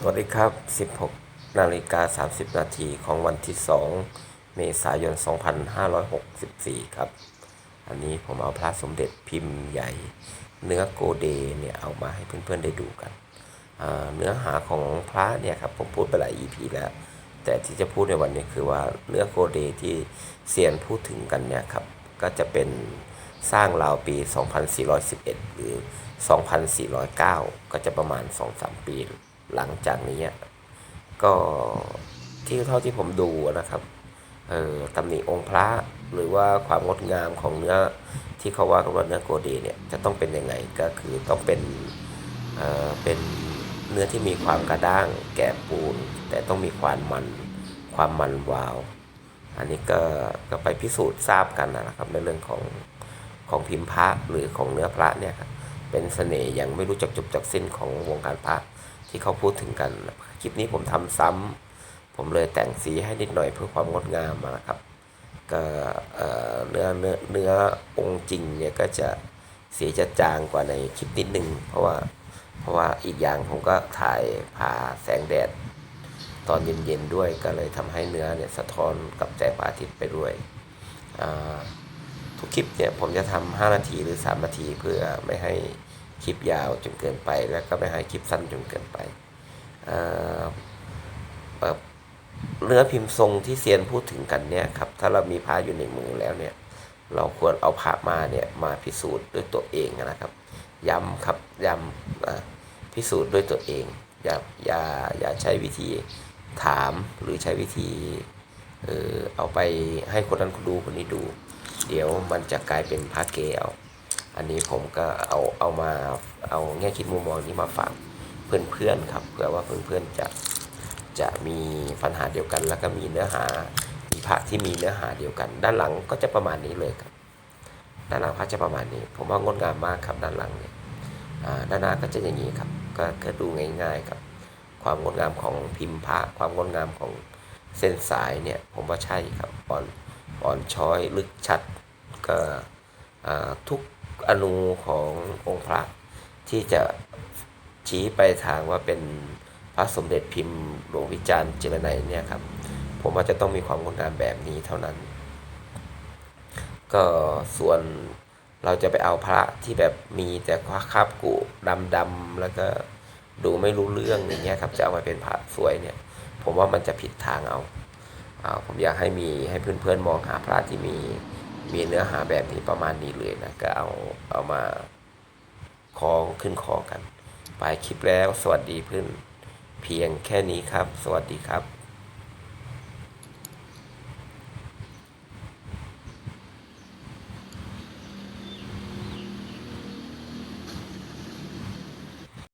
สวัสดีครับ 16 นาฬิกา 30 นาทีของวันที่ 2 เมษายน 2564 ครับ อันนี้ผมเอาพระสมเด็จพิมพ์ใหญ่ เนื้อโกเดเนี่ย เอามาให้เพื่อนๆได้ดูกัน เนื้อหาของพระเนี่ยครับ ผมพูดไปหลาย EP แล้ว แต่ที่จะพูดในวันนี้คือว่าเนื้อโกเดที่เซียนพูดถึงกันเนี่ยครับ ก็จะเป็นสร้างราวปี 2411 หรือ 2409 ก็จะประมาณ 2-3 ปี หลังจากนี้ก็ที่เท่าที่ผมดูนะครับเออตำหนิองค์พระหรือว่าความงดงามของเนื้อที่เขาว่ากันว่าเนื้อโกเดเนี่ยจะต้องเป็นยังไงก็คือต้องเป็นเออเป็นเนื้อที่มีความกระด้างแก่ปูน แต่ต้องมีความมันความมันวาว อันนี้ก็ก็ไปพิสูจน์ทราบกันนะครับในเรื่องของของพิมพ์พระหรือของเนื้อพระเนี่ยครับเป็นเสน่ห์อย่างไม่รู้จักจบจักสิ้นของวงการพระ ที่เขาพูดถึงกันคลิปนี้ผมทำซ้ำผมเลยแต่งสีให้นิดหน่อยเพื่อความงดงามนะครับก็เอ่อเนื้อเนื้อเนื้อองค์จริงเนี่ยก็จะสีจะจางกว่าในคลิปนิดนึง เพราะว่าเพราะว่าอีกอย่างผมก็ถ่ายผ่าแสงแดด ตอนเย็นๆด้วยก็เลยทำให้เนื้อเนี่ยสะท้อนกับแสงพระอาทิตย์ไปด้วยทุกคลิปเนี่ยผมจะทำ5นาทีหรือ 3 นาทีเพื่อไม่ให้ คลิปยาวจนเกินไป แล้วก็ไม่ให้คลิปสั้นจนเกินไปเนื้อพิมพ์ทรงที่เซียนพูดถึงกันเนี่ยครับ ถ้าเรามีพระอยู่ในมือแล้วเนี่ย เราควรเอาพระมาเนี่ยมาพิสูจน์ด้วยตัวเองนะครับ ย้ำครับย้ำพิสูจน์ด้วยตัวเอง อย่าอย่าอย่าใช้วิธีถามหรือใช้วิธีเออเอาไปให้คนนั้นดูคนนี้ดู เดี๋ยวมันจะกลายเป็นพระเกเอา อันนี้ผมก็เอาเอามาเอาแง่คิดมุมมองนี้มาฝากเพื่อนๆครับเผื่อว่าเพื่อนๆจะจะมีปัญหาเดียวกัน แล้วก็มีเนื้อหามีพระที่มีเนื้อหาเดียวกัน ด้านหลังก็จะประมาณนี้เลยครับ ด้านหลังพระจะประมาณนี้ ผมว่างดงามมากครับด้านหลังเนี่ยด้านหน้าก็จะอย่างนี้ครับก็ก็ดูง่าย ๆครับ ความงดงามของพิมพ์พระความงดงามของเส้นสายเนี่ยผมว่าใช่ครับอ่อนอ่อนช้อยลึกชัดก็ทุก อนูขององค์พระที่จะชี้ไปทางว่าเป็นพระสมเด็จพิมพ์หลวงวิจารณ์เจรไนเนี่ยครับ ผมว่าจะต้องมีความงดงามแบบนี้เท่านั้น ก็ส่วนเราจะไปเอาพระที่แบบมีแต่คราคาบกุดำๆแล้วก็ดูไม่รู้เรื่องอย่างเงี้ยครับ จะเอามาเป็นพระสวยเนี่ย ผมว่ามันจะผิดทางเอาเอาผมอยากให้มีให้เพื่อนๆมองหาพระที่มี มีเนื้อหาแบบนี้ประมาณนี้เลยนะ ก็เอาเอามาคองขึ้นคอกัน ไปคลิปแล้วสวัสดีเพื่อนเพียงแค่นี้ครับ สวัสดีครับ